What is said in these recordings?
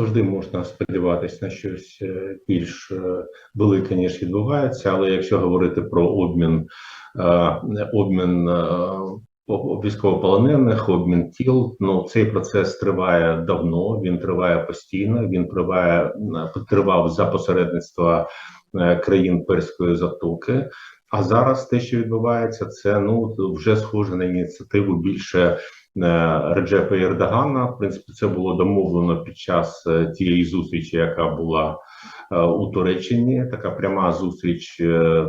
завжди можна сподіватися на щось е, більш е, велике, ніж відбувається. Але якщо говорити про обмін, е, обмін по- військовополонених, обмін тіл, ну цей процес триває давно. Він триває постійно. Він триває тривав за посередництва країн Перської затоки. А зараз те, що відбувається, це ну вже схоже на ініціативу більше Реджепа Ердогана. В принципі, це було домовлено під час е, тієї зустрічі, яка була е, у Туреччині. Така пряма зустріч е,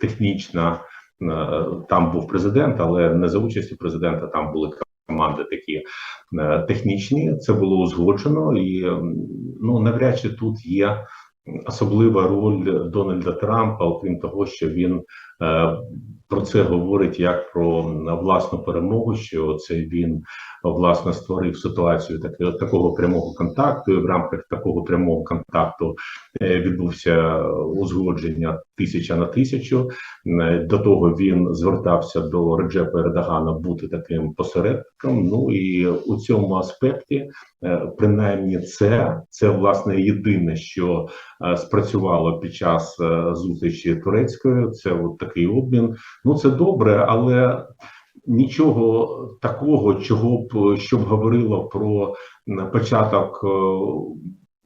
технічна. Е, Там був президент, але не за участі президента. Там були команди такі е, технічні. Це було узгоджено, і ну навряд чи тут є особлива роль Дональда Трампа, окрім того, що він е, про це говорить як про власну перемогу, що це він власне створив ситуацію таки- такого прямого контакту. І в рамках такого прямого контакту е, відбувся узгодження тисяча на тисячу. Е, До того він звертався до Реджепа Ердогана бути таким посередником. Ну і у цьому аспекті, е, принаймні, це, це власне єдине, що е, спрацювало під час е, зустрічі турецької. Це от такий обмін. Ну це добре, але нічого такого, чого б щоб говорило про початок.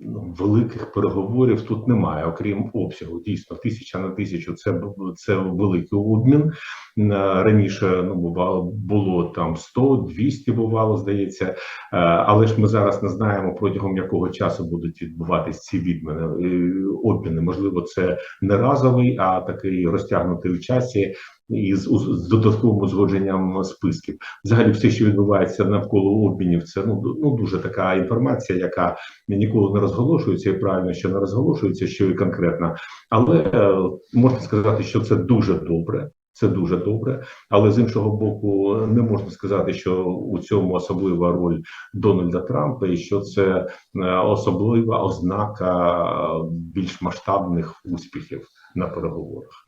Е, Великих переговорів тут немає, окрім обсягу. Дійсно, тисяча на тисячу це це великий обмін. М, Раніше ну бувало було там 100, 200 бувало, здається. Е, Але ж ми зараз не знаємо протягом якого часу будуть відбуватись ці відміни е, обміни. Можливо, це не разовий, а такий розтягнутий у часі і з, додатковим узгодженням списків. Взагалі, все, що відбувається навколо обмінів, це ну ну дуже така інформація, яка ніколи не розголошується, і правильно, що не розголошується, що і конкретно. Але е, можна сказати, що це дуже добре. Це дуже добре, але з іншого боку, не можна сказати, що у цьому особлива роль Дональда Трампа, і що це е, особлива ознака е, більш масштабних успіхів на переговорах.